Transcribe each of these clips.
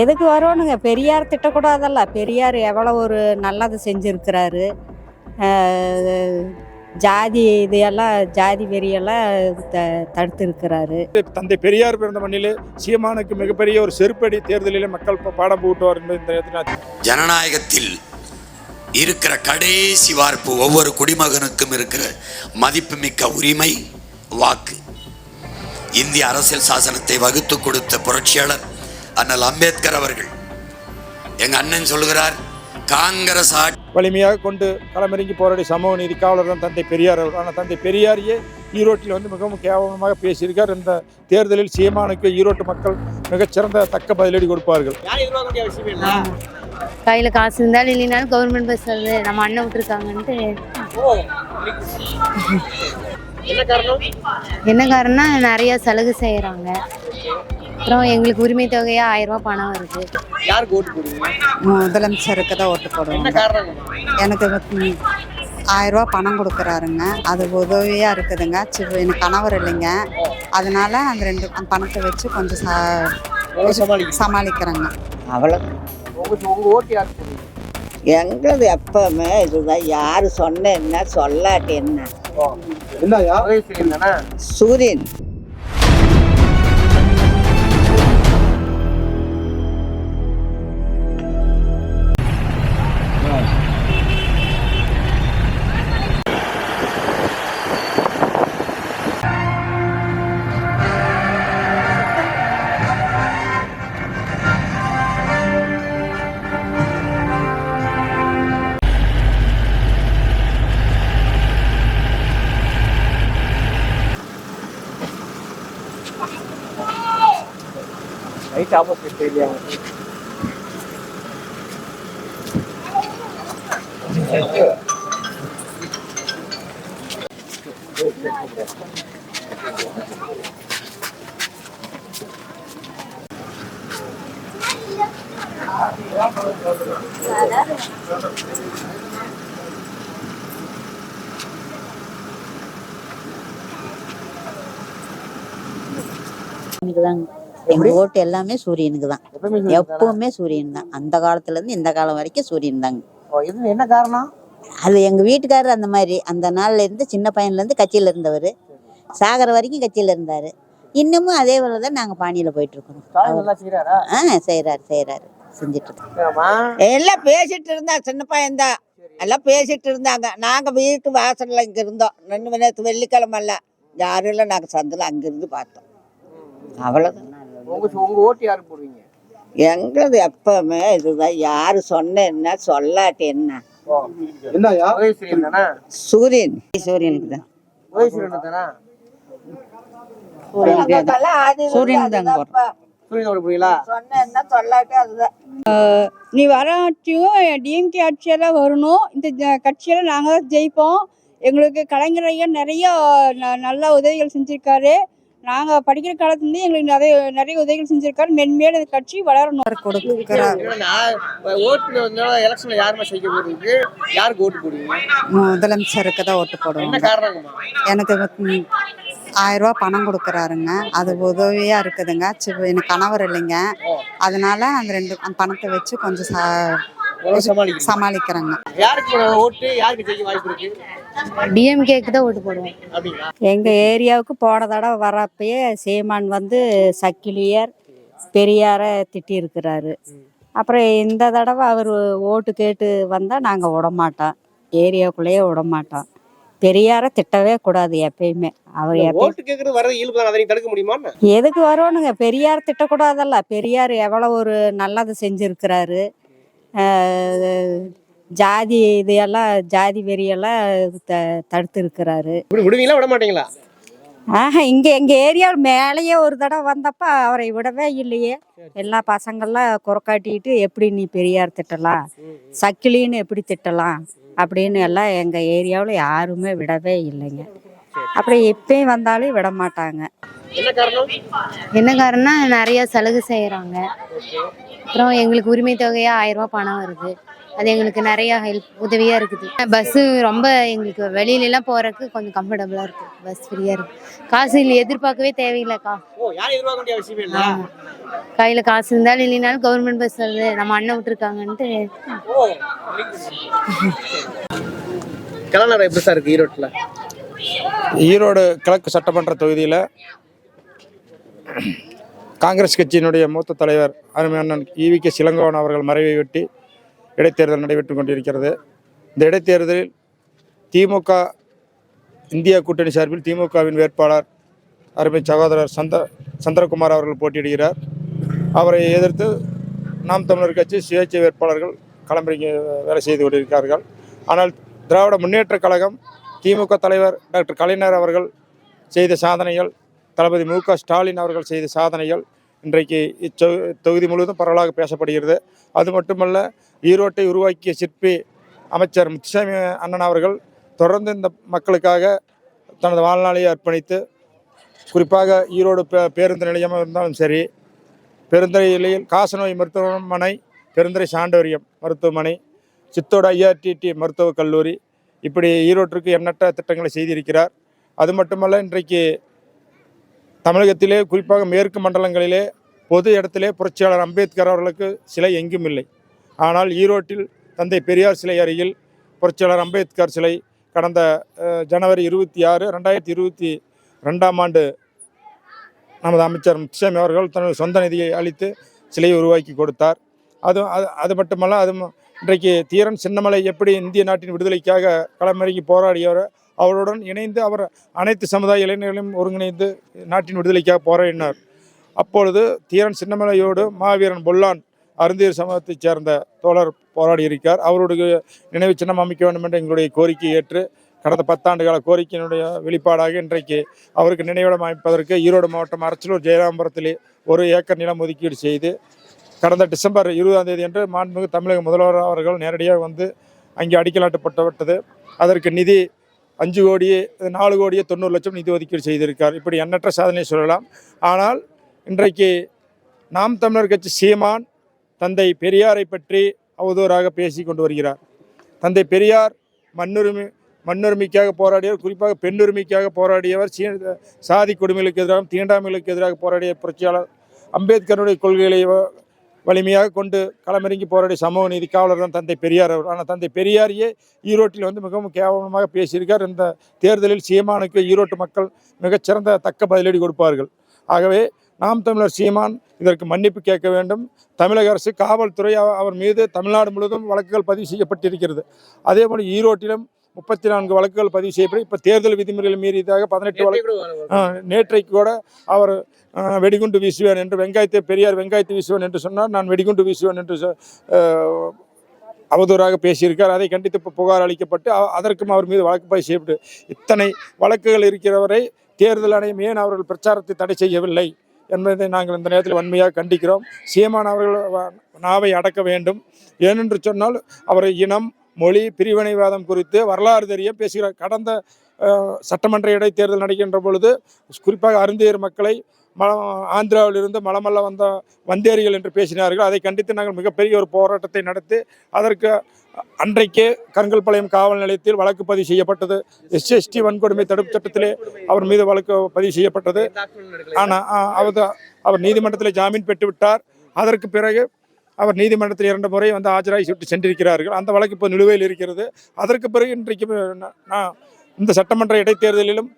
எதுக்கு வரணுங்க பெரியார் திட்டக்கூடாதல்ல. பெரியார் எவ்வளோ ஒரு நல்லது செஞ்சுருக்கிறாரு. ஜாதி இதையெல்லாம் ஜாதி வெறியெல்லாம் த தடுத்திருக்கிறாரு. தந்தை பெரியார் பிறந்த மண்ணிலே சீமானுக்கு மிகப்பெரிய ஒரு செருப்படி தேர்தலிலே மக்கள் பாடம் புகட்டுவார் என்பதை ஜனநாயகத்தில் இருக்கிற கடைசி வார்ப்பு ஒவ்வொரு குடிமகனுக்கும் இருக்கிற மதிப்புமிக்க உரிமை வாக்கு. இந்திய அரசியல் சாசனத்தை வகுத்து கொடுத்த புரட்சியாளர் அண்ணல் அம்பேத்கர் அவர்கள். எங்க அண்ணன் சொல்லுகிறார் காங்கிரஸ் ஆட்சி வலிமையாக கொண்டு களமிறங்கி போராடி சமூக நீதி காவலர் தான் தந்தை பெரியார் அவர் ஆனால் தந்தை பெரியாரையே ஈரோட்டில் வந்து மிகவும் கேவலமாக பேசியிருக்கார். இந்த தேர்தலில் சீமானுக்கு ஈரோட்டு மக்கள் மிகச்சிறந்த தக்க பதிலடி கொடுப்பார்கள். கையில் காசு இருந்தாலும் இல்லைனாலும் கவர்மெண்ட் பஸ் வருது. நம்ம அண்ணன் விட்டுருக்காங்கன்ட்டு. என்ன காரணம்? என்ன காரணம்னா நிறைய சலுகை செய்கிறாங்க அப்புறம் எங்களுக்கு உரிமை தொகையாக ஆயிரம் ரூபாய் பணம் வருது. யாருக்கு ஓட்டு போடுவீங்க? முதலமைச்சருக்கு தான் ஓட்டு போடுவோம். எனக்கு ஆயிரம் ரூபாய் பணம் கொடுக்குறாருங்க. அது உதவியாக இருக்குதுங்க. சி எனக்கு கணவர் இல்லைங்க. அதனால அந்த ரெண்டு பணத்தை வச்சு கொஞ்சம் சா சமாளிக்கிறீங்க? அவ்வளோ எங்களது எப்பவுமே இதுதான். யார் சொன்ன என்ன சொல்லாட்டி என்ன? சூரியன். ரைட் ஆப்போசிட் இல்லையா எனக்கு தாங்க எங்க ஓட்டு எல்லாமே சூரியனுக்கு தான். எப்பவுமே சூரியன் தானா? தான். அந்த காலத்துல இருந்து இந்த காலம் வரைக்கும் சூரியன் தாங்க. என்ன காரணம்? அது எங்க வீட்டுக்காரர் அந்த மாதிரி. அந்த நாள்ல இருந்து சின்ன பையன்ல இருந்து கட்சியில இருந்தவர். சாகர வரைக்கும் கட்சியில இருந்தாரு. இன்னமும் அதே போல தான் நாங்க பாணியில போயிட்டு இருக்கிறோம் ஸ்டாலின் நல்லா செய்யறாரா ஆ செய்யறாரு செய்யறாரு செஞ்சுட்டு இருக்கோம் எல்லாம் பேசிட்டு இருந்தா சின்ன பையன்தான் எல்லாம் பேசிட்டு இருந்தாங்க. நாங்க வீட்டு வாசல்ல இங்க இருந்தோம். ரெண்டு நேற்று வெள்ளிக்கிழமை இல்ல. யாரும் இல்லை. நாங்க சந்தில அங்கிருந்து பார்த்தோம். அவ்வளவுதான். உங்க உங்க ஓட்டு யாருக்கு போடுவீங்க? எங்களது எப்பவுமே இதுதான். யாரு சொன்ன என்ன சொல்லாட்டி என்ன? தானே? சூரியன். சூரியனுக்கு தான். தாங்க போறோம் சூரியன் அதுதான். நீ வராட்டியும் டிஎம்கே ஆட்சியெல்லாம் வரணும். இந்த கட்சியெல்லாம் நாங்கள் தான் ஜெயிப்போம். எங்களுக்கு கலைஞர் ஐயா நிறைய ந- நல்ல உதவிகள் செஞ்சுருக்காரு. நாங்கள் படிக்கிற காலத்துலேருந்து எங்களுக்கு நிறைய நிறைய உதவிகள் செஞ்சுருக்காரு. மென்மேலும் கட்சி வளரணும். கொடுக்குறார் ஓட்டு எலெக்ஷன்ல யாருமே செய்ய போறதுக்கு யாருக்கு ஓட்டு போடுவீங்க? முதலமைச்சருக்கு தான் ஓட்டு போடுவோம் எனக்கு ரூபாய் பணம் கொடுக்குறாருங்க. அது உதவியாக இருக்குதுங்க. சி எனக்கு கணவர் இல்லைங்க. அதனால அந்த ரெண்டு பணத்தை வச்சு கொஞ்சம் சா சமாளிக்கிறீங்க. டிஎம்கேக்கு தான் ஓட்டு போடுவோம். எங்கள் ஏரியாவுக்கு போன தடவை வரப்பயே சீமான் வந்து சக்கிலியர் பெரியாரை திட்டியிருக்கிறாரு. அப்புறம் இந்த தடவை அவர் ஓட்டு கேட்டு வந்தால் நாங்கள் விடமாட்டோம். ஏரியாவுக்குள்ளேயே விடமாட்டோம். பெரியாரை திட்டவே கூடாது எப்பயுமே. அவர்? எதுக்கு வரணுங்க பெரியார் திட்டக்கூடாதல்ல. பெரியார் எவ்வளோ ஒரு நல்லது செஞ்சுருக்கிறாரு. ஜாதி இதையெல்லாம் ஜாதி வெறியெல்லாம் த தடுத்திருக்கிறாரு. விடுவீங்களா விட மாட்டீங்களா? ஆஹா இங்கே எங்கள் ஏரியாவில் மேலேயே ஒரு தடவை வந்தப்ப அவரை விடவே இல்லையே. எல்லா பசங்கள்லாம் குறக்காட்டிக்கிட்டு எப்படி நீ பெரியார் திட்டலாம்? சக்கிலின்னு எப்படி திட்டலாம்? அப்படின்னு எல்லாம் எங்கள் ஏரியாவில் யாருமே விடவே இல்லைங்க. அப்புறம் எப்பயும் வந்தாலும் விட மாட்டாங்க. என்ன காரணம்? நிறைய சலுகை செய்கிறாங்க அப்புறம் எங்களுக்கு உரிமை தொகையாக ஆயிரம் ரூபாய் பணம் வருது. அது எங்களுக்கு நிறையா ஹெல்ப் உதவியாக இருக்குது. பஸ்ஸு ரொம்ப எங்களுக்கு வெளியிலலாம் போகிறதுக்கு கொஞ்சம் கம்ஃபர்டபுளாக இருக்குது பஸ் ஃப்ரீயாக இருக்குது காசு இல்லை எதிர்பார்க்கவே தேவையில்லைக்கா. ஓ யாரும் எதிர்பார்க்க வேண்டிய அவசியமே இல்ல ஆமாம் கையில் காசு இருந்தாலும் இல்லைனாலும் கவர்மெண்ட் பஸ் வருது. நம்ம அண்ணன் விட்டுருக்காங்கன்ட்டு. எப்படி சார் இருக்கு ஈரோட்டில்? ஈரோடு கிழக்கு சட்டமன்ற தொகுதியில் காங்கிரஸ் கட்சியினுடைய மூத்த தலைவர் அருமை அண்ணன் ஈவி கே சிலங்கோவன் அவர்கள் மறைவை ஒட்டி இடைத்தேர்தல் நடைபெற்று கொண்டிருக்கிறது. இந்த இடைத்தேர்தலில் திமுக இந்தியா கூட்டணி சார்பில் திமுகவின் வேட்பாளர் அருமை சகோதரர் சந்த சந்திரகுமார் அவர்கள் போட்டியிடுகிறார். அவரை எதிர்த்து நாம் தமிழர் கட்சி சுயேட்சை வேட்பாளர்கள் களமிறங்கி வேலை செய்து கொண்டிருக்கிறார்கள். ஆனால் திராவிட முன்னேற்றக் கழகம் திமுக தலைவர் டாக்டர் கலைஞர் அவர்கள் செய்த சாதனைகள் தளபதி மு க ஸ்டாலின் அவர்கள் செய்த சாதனைகள் இன்றைக்கு இச்சொ தொகுதி முழுவதும் பரவலாக பேசப்படுகிறது. அது மட்டுமல்ல ஈரோட்டை உருவாக்கிய சிற்பி அமைச்சர் முத்துசாமி அண்ணன் அவர்கள் தொடர்ந்து இந்த மக்களுக்காக தனது வாழ்நாளையை அர்ப்பணித்து குறிப்பாக ஈரோடு பே பேருந்து நிலையமாக இருந்தாலும் சரி பெருந்துறை நிலையில் காசநோய் மருத்துவமனை பெருந்துறை சாண்டோரியம் மருத்துவமனை சித்தோடு ஐஆர்டிடி மருத்துவக் கல்லூரி இப்படி ஈரோட்டிற்கு எண்ணற்ற திட்டங்களை செய்திருக்கிறார். அது மட்டுமல்ல இன்றைக்கு தமிழகத்திலே குறிப்பாக மேற்கு மண்டலங்களிலே பொது இடத்திலே புரட்சியாளர் அம்பேத்கர் அவர்களுக்கு சிலை எங்கும் இல்லை. ஆனால் ஈரோட்டில் தந்தை பெரியார் சிலை அருகில் புரட்சியாளர் அம்பேத்கர் சிலை கடந்த ஜனவரி இருபத்தி ஆறு ரெண்டாயிரத்தி இருபத்தி ரெண்டாம் ஆண்டு நமது அமைச்சர் முத்துசாமி அவர்கள் தனது சொந்த நிதியை அளித்து சிலையை உருவாக்கி கொடுத்தார். அது அது அது மட்டுமல்ல அது இன்றைக்கு தீரன் சின்னமலை எப்படி இந்திய நாட்டின் விடுதலைக்காக களமிறங்கி போராடியவர் அவருடன் இணைந்து அவர் அனைத்து சமுதாய இளைஞர்களையும் ஒருங்கிணைந்து நாட்டின் விடுதலைக்காக போராடினார். அப்பொழுது தீரன் சின்னமலையோடு மாவீரன் பொல்லான் அருந்தீர் சமூகத்தைச் சேர்ந்த தோழர் போராடி இருக்கிறார் அவருடைய நினைவு சின்னம் அமைக்க வேண்டும் என்ற எங்களுடைய கோரிக்கையை ஏற்று கடந்த பத்தாண்டு கால கோரிக்கையினுடைய வெளிப்பாடாக இன்றைக்கு அவருக்கு நினைவிடம் அமைப்பதற்கு ஈரோடு மாவட்டம் அரச்சலூர் ஜெயராம்பரத்திலே ஒரு ஏக்கர் நிலம் ஒதுக்கீடு செய்து கடந்த டிசம்பர் இருபதாம் தேதி அன்று மாண்புமிகு தமிழக முதல்வர் அவர்கள் நேரடியாக வந்து அங்கே அடிக்கலாட்டப்பட்டப்பட்டது அதற்கு நிதி அஞ்சு கோடியே நாலு கோடியே தொண்ணூறு லட்சம் நிதி ஒதுக்கீடு செய்திருக்கார் இப்படி எண்ணற்ற சாதனை சொல்லலாம். ஆனால் இன்றைக்கு நாம் தமிழர் கட்சி சீமான் தந்தை பெரியாரை பற்றி அவதூறாக பேசி கொண்டு வருகிறார். தந்தை பெரியார் மண்ணுரிமை மண்ணுரிமைக்காக போராடியவர் குறிப்பாக பெண்ணுரிமைக்காக போராடியவர் சீ சாதி கொடுமைகளுக்கு எதிராக தீண்டாமைகளுக்கு எதிராக போராடிய புரட்சியாளர் அம்பேத்கருடைய கொள்கைகளை வலிமையாக கொண்டு களமிறங்கி போராடி சமூக நீதி காவலர் தான் தந்தை பெரியார் அவர். ஆனால் தந்தை பெரியாரையே ஈரோட்டில் வந்து மிகவும் கேவலமாக பேசியிருக்கார். இந்த தேர்தலில் சீமானுக்கு ஈரோட்டு மக்கள் மிகச்சிறந்த தக்க பதிலடி கொடுப்பார்கள். ஆகவே நாம் தமிழர் சீமான் இதற்கு மன்னிப்பு கேட்க வேண்டும். தமிழக அரசு காவல்துறை அவர் மீது தமிழ்நாடு முழுவதும் வழக்குகள் பதிவு செய்யப்பட்டிருக்கிறது. அதேபோல் ஈரோட்டிலும் முப்பத்தி நான்கு வழக்குகள் பதிவு செய்யப்பட்டு இப்போ தேர்தல் விதிமுறைகளை மீறியதாக பதினெட்டு வழக்கு நேற்றைக்கு கூட அவர் வெடிகுண்டு வீசுவேன் என்று வெங்காயத்தை பெரியார் வெங்காயத்தை வீசுவேன் என்று சொன்னார். நான் வெடிகுண்டு வீசுவேன் என்று அவதூறாக பேசியிருக்கார். அதை கண்டித்து இப்போ புகார் அளிக்கப்பட்டு அதற்கும் அவர் மீது வழக்கு பதிவு செய்யப்பட்டு இத்தனை வழக்குகள் இருக்கிறவரை தேர்தல் ஆணையம் ஏன் அவர்கள் பிரச்சாரத்தை தடை செய்யவில்லை என்பதை நாங்கள் இந்த நேரத்தில் வன்மையாக கண்டிக்கிறோம். சீமான் அவர்கள் நாவை அடக்க வேண்டும். ஏனென்று சொன்னால் அவர் இனம் மொழி பிரிவினைவாதம் குறித்து வரலாறு தெரிய பேசுகிறார் கடந்த சட்டமன்ற இடைத்தேர்தல் நடக்கின்ற பொழுது குறிப்பாக அருந்தியர் மக்களை ம ஆந்திராவிலிருந்து மலமல்ல வந்த வந்தேரிகள் என்று பேசினார்கள். அதை கண்டித்து நாங்கள் மிகப்பெரிய ஒரு போராட்டத்தை நடத்தி அதற்கு அன்றைக்கே கருங்கல்பாளையம் காவல் நிலையத்தில் வழக்கு பதிவு செய்யப்பட்டது. எஸ்எஸ்டி வன்கொடுமை தடுப்பு சட்டத்திலே அவர் மீது வழக்கு பதிவு செய்யப்பட்டது. ஆனால் அவர் அவர் நீதிமன்றத்தில் ஜாமீன் பெற்று விட்டார். அதற்கு பிறகு அவர் நீதிமன்றத்தில் இரண்டு முறை வந்து ஆஜராகி சுட்டு சென்றிருக்கிறார்கள். அந்த வழக்கு இப்போ நிலுவையில் இருக்கிறது. அதற்கு பிறகு இன்றைக்கு நான் இந்த சட்டமன்ற இடைத்தேர்தலிலும்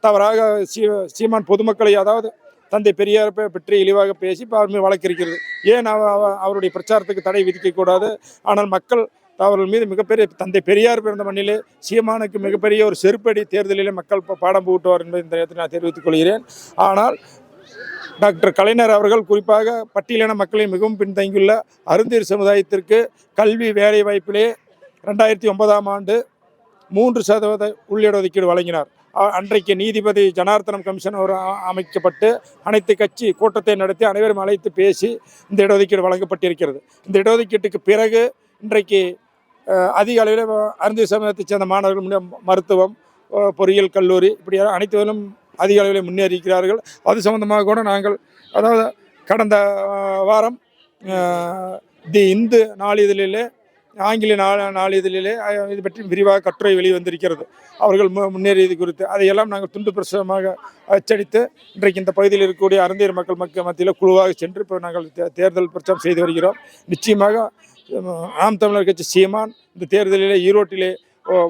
தவறாக சீ சீமான் பொதுமக்களை அதாவது தந்தை பெரியார் பற்றி இழிவாக பேசி இப்போ அவர் மீது வழக்கு இருக்கிறது. ஏன் அவ- அவ- அவருடைய பிரச்சாரத்துக்கு தடை விதிக்கக்கூடாது? ஆனால் மக்கள் அவர்கள் மீது மிகப்பெரிய தந்தை பெரியார் பிறந்த மண்ணிலே சீமானுக்கு மிகப்பெரிய ஒரு செருப்படி தேர்தலிலே மக்கள் பாடம் புகட்டுவார் என்பதை இந்த நேரத்தில் நான் தெரிவித்துக் கொள்கிறேன். ஆனால் டாக்டர் கலைஞர் அவர்கள் குறிப்பாக பட்டியலின மக்களின் மிகவும் பின்தங்கியுள்ள அருந்தீர் சமுதாயத்திற்கு கல்வி வேலை வாய்ப்பிலே ரெண்டாயிரத்தி ஒன்பதாம் ஆண்டு மூன்று சதவீத உள்ளிட ஒதுக்கீடு வழங்கினார் அன்றைக்கு நீதிபதி ஜனார்த்தனம் கமிஷன் ஒரு அமைக்கப்பட்டு அனைத்து கட்சி கூட்டத்தை நடத்தி அனைவரும் அழைத்து பேசி இந்த இடஒதுக்கீடு வழங்கப்பட்டிருக்கிறது. இந்த இடஒதுக்கீட்டுக்கு பிறகு இன்றைக்கு அதிக அளவில் அருந்தீர் சமூகத்தைச் சேர்ந்த மாணவர்கள் மருத்துவம் பொறியியல் கல்லூரி இப்படி அனைத்திலும் அதிக அளவில் முன்னேறியிருக்கிறார்கள். அது சம்பந்தமாக கூட நாங்கள் அதாவது கடந்த வாரம் தி இந்து நாளிதழிலே ஆங்கில நாள் நாளிதழிலே இது பற்றி விரிவாக கட்டுரை வெளிவந்திருக்கிறது. அவர்கள் மு- முன்னேறியது குறித்து. அதையெல்லாம் நாங்கள் துண்டு பிரசுரமாக அச்சடித்து இன்றைக்கு இந்த பகுதியில் இருக்கக்கூடிய அருந்தியர் மக்கள் மக்கள் மத்தியில் குழுவாக சென்று இப்போ நாங்கள் தே- தேர்தல் பிரச்சாரம் செய்து வருகிறோம். நிச்சயமாக ஆம் தமிழர் கட்சி சீமான் இந்த தேர்தலிலே ஈரோட்டிலே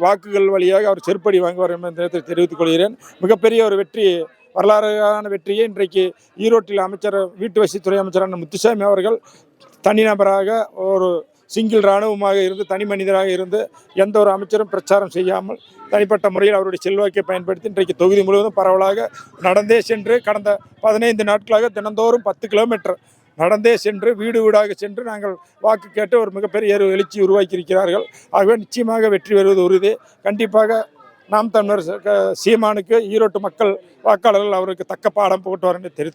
வாக்குகள் வழியாக அவர் செருப்படி வாங்குவார் என்ற நேரத்தில் தெரிவித்துக் கொள்கிறேன். மிகப்பெரிய ஒரு வெற்றி வரலாறான வெற்றியை இன்றைக்கு ஈரோட்டில் அமைச்சர் வீட்டு வசதித்துறை அமைச்சரான முத்துசாமி அவர்கள் தனிநபராக ஒரு சிங்கிள் இராணுவமாக இருந்து தனி மனிதராக இருந்து எந்த ஒரு அமைச்சரும் பிரச்சாரம் செய்யாமல் தனிப்பட்ட முறையில் அவருடைய செல்வாக்கை பயன்படுத்தி இன்றைக்கு தொகுதி முழுவதும் பரவலாக நடந்தே சென்று கடந்த பதினைந்து நாட்களாக தினந்தோறும் பத்து கிலோமீட்டர் நடந்தே சென்று வீடு வீடாக சென்று நாங்கள் வாக்கு கேட்டு ஒரு மிகப்பெரிய எழுச்சி உருவாக்கி இருக்கிறார்கள் ஆகவே நிச்சயமாக வெற்றி பெறுவது உறுதி. கண்டிப்பாக நாம் தமிழர் க- சீமானுக்கு ஈரோட்டு மக்கள் வாக்காளர்கள் அவருக்கு தக்க பாடம் போட்டு என்று தெரிவித்து